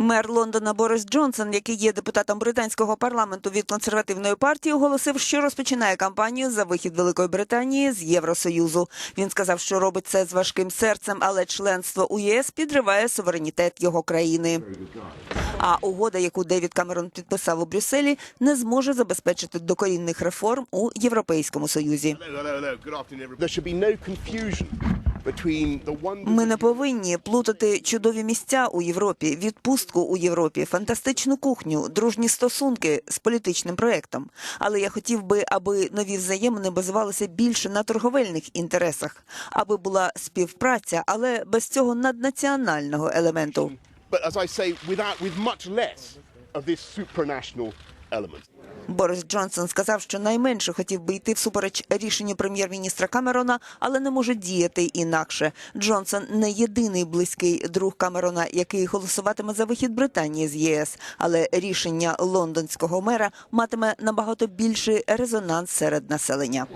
Мер Лондона Борис Джонсон, який є депутатом британського парламенту від консервативної партії, оголосив, що розпочинає кампанію за вихід Великої Британії з Євросоюзу. Він сказав, що робить це з важким серцем, але членство у ЄС підриває суверенітет його країни. А угода, яку Девід Камерон підписав у Брюсселі, не зможе забезпечити докорінних реформ у Європейському Союзі. Ми не повинні плутати чудові місця у Європі, відпустку у Європі, фантастичну кухню, дружні стосунки з політичним проектом. Але я хотів би, аби нові взаємини базувалися більше на торговельних інтересах, аби була співпраця, але без цього наднаціонального елементу. but as I say, without with much less of this supranational element. Борис Джонсон сказав, що найменше хотів би йти всупереч рішенню прем'єр-міністра Камерона, але не може діяти інакше. Джонсон не єдиний близький друг Камерона, який голосуватиме за вихід Британії з ЄС. Але рішення лондонського мера матиме набагато більший резонанс серед населення.